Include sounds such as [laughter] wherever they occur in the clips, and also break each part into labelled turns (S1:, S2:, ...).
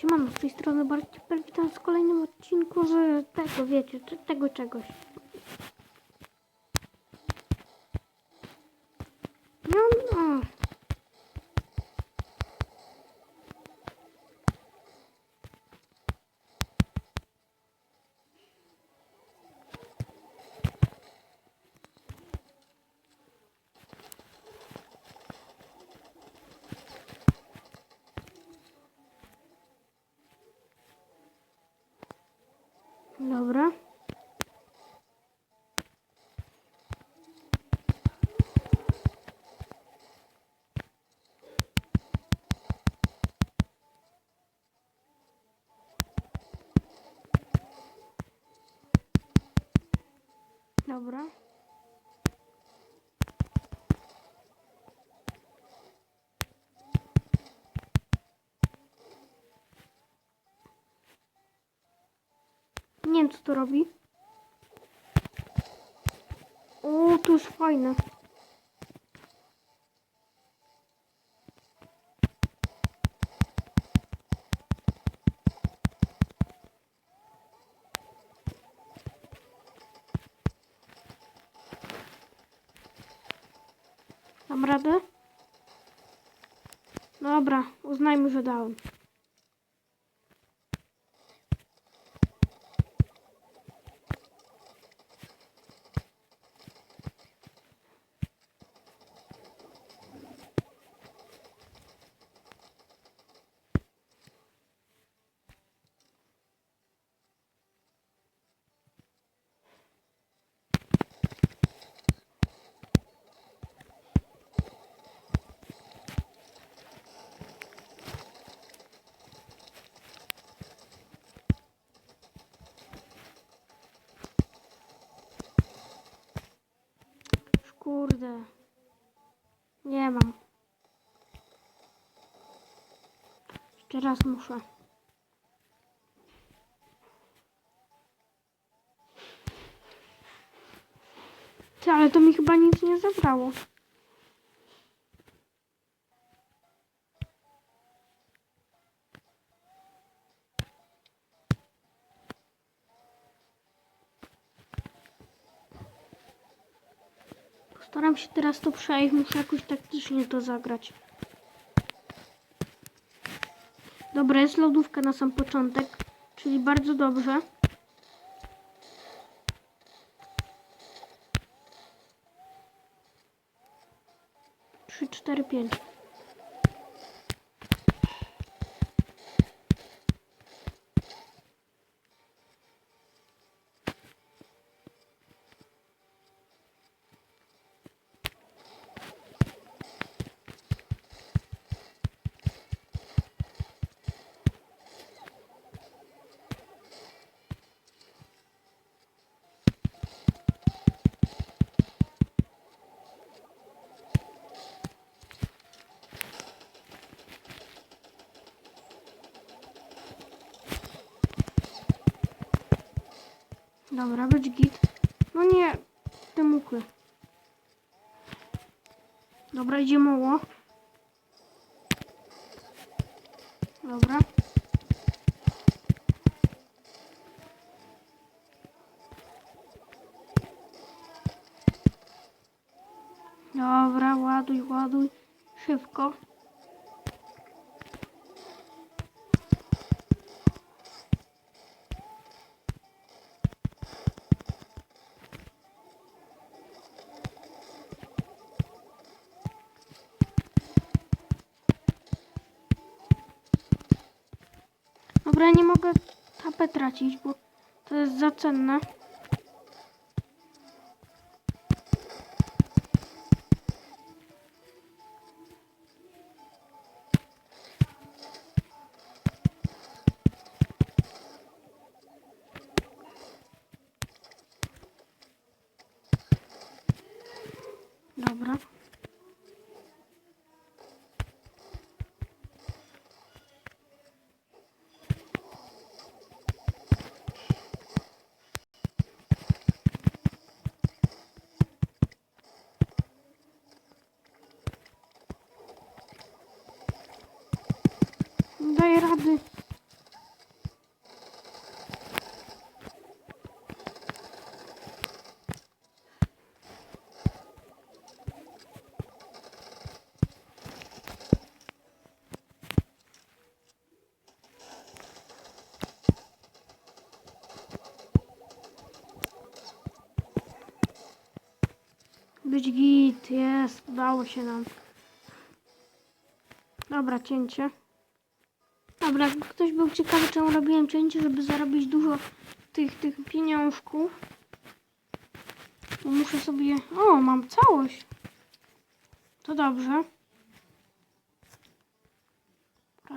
S1: Siemano, z tej strony Bartek, witam w kolejnym odcinku z tego, wiecie, te- tego czegoś. No, no. Dobra. Dobra. Co to robi. O, to jest fajne. Dam radę? Dobra, uznajmy, że dałem. Kurde. Nie mam. Jeszcze raz muszę. Ty, ale to mi chyba nic nie zabrało. Postaram się teraz to przejść, muszę jakoś taktycznie to zagrać. Dobra, jest lodówka na sam początek, czyli bardzo dobrze. Trzy, cztery, pięć. Dobra, być git. No nie, te mukły. Dobra, idzie mało. Dobra, nie mogę HP tracić, bo to jest za cenne. Dobra. Daję rady. Git, jest, udało się nam. Dobra, cięcie. Dobra, ktoś był ciekawy, czemu robiłem cięcie, żeby zarobić dużo tych, tych pieniążków. Bo muszę sobie... O, mam całość. To dobrze.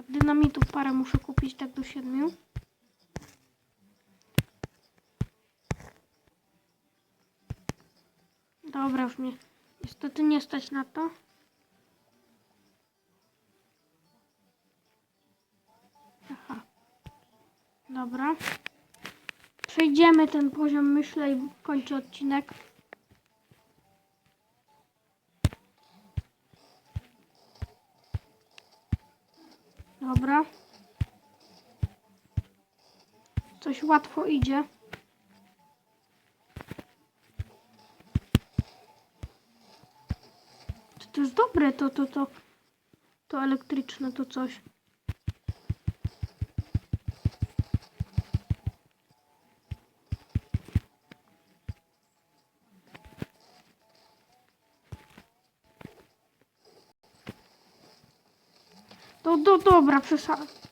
S1: Dynamitów parę muszę kupić, tak do siedmiu. Dobra, już mnie niestety nie stać na to. Aha. Dobra. Przejdziemy ten poziom, myślę, i kończę odcinek. Dobra. Coś łatwo idzie. Jest dobre, to, to, to, to elektryczne, to coś. To do, dobra, przesadzę.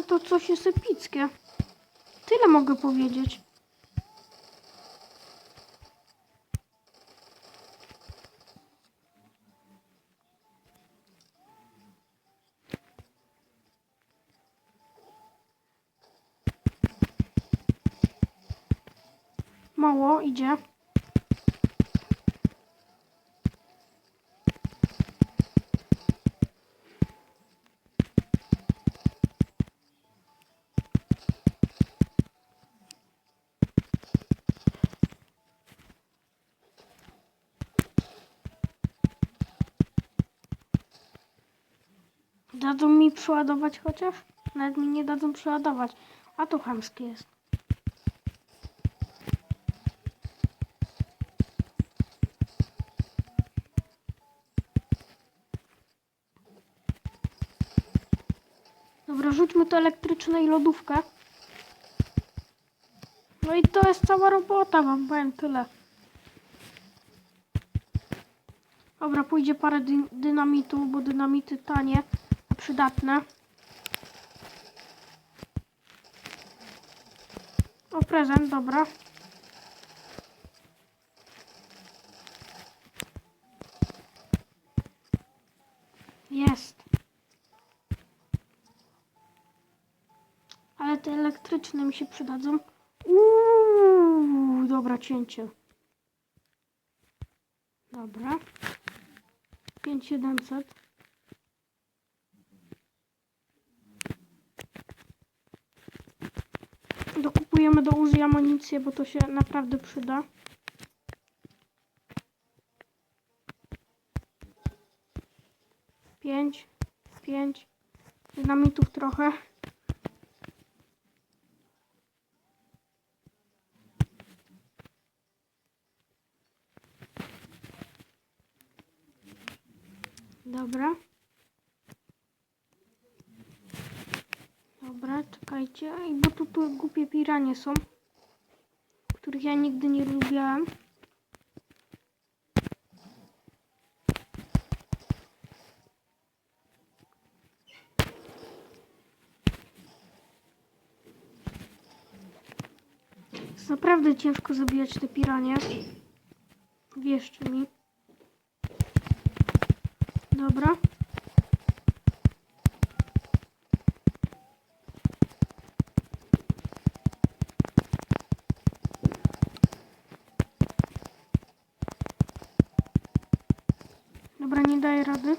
S1: Elektryczne to coś jest epickie. Tyle mogę powiedzieć. Mało idzie. Dadzą mi przeładować chociaż? Nawet mi nie dadzą przeładować. A to chamskie jest. Dobra, rzućmy to elektryczne i lodówkę. No i to jest cała robota, wam powiem tyle. Dobra, pójdzie parę dy dynamitu, bo dynamity tanie, przydatne. O, prezent, dobra. Jest. Ale te elektryczne mi się przydadzą. Uuu, dobra, cięcie. Dobra. 5700. Dokupujemy do uży amunicję, bo to się naprawdę przyda. Pięć, pięć. Dynamitów trochę. Dobra. Dobra, czekajcie. Bo tu, tu głupie piranie są, których ja nigdy nie lubiałem. Jest naprawdę ciężko zabijać te piranie. Wierzcie mi. Dobra. Dobra, nie daję rady.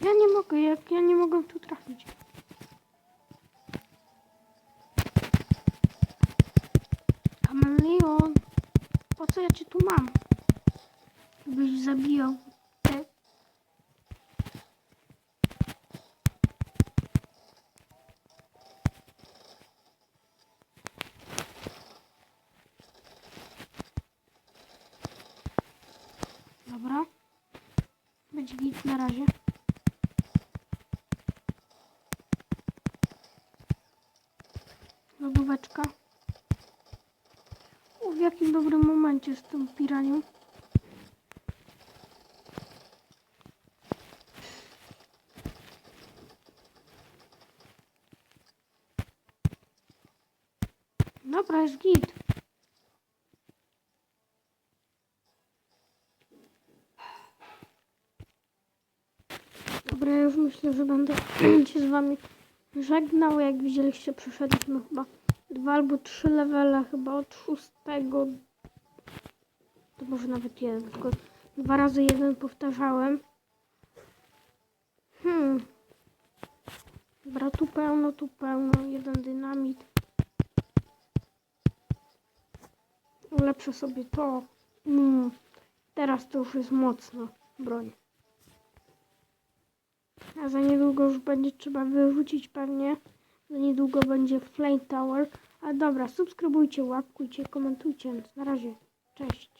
S1: Ja nie mogę, jak ja nie mogę tu trafić. Kameleon, po co ja cię tu mam? Byś zabijał te Być na razie. Lodóweczka. O, w jakim dobrym momencie z tą piranią. Dobra, jest git. Dobra, już myślę, że będę [clears throat] się z wami żegnał. Jak widzieliście, przeszedliśmy chyba dwa albo trzy levele, chyba od szóstego. To może nawet jeden, tylko dwa razy jeden powtarzałem. Hmm. Dobra, tu pełno, tu pełno, jeden dynamit. Ulepszę sobie to. Mm. Teraz to już jest mocno broń. A za niedługo już będzie trzeba wyrzucić pewnie. Za niedługo będzie Flame Tower. A dobra, subskrybujcie, łapkujcie, komentujcie. Na razie. Cześć.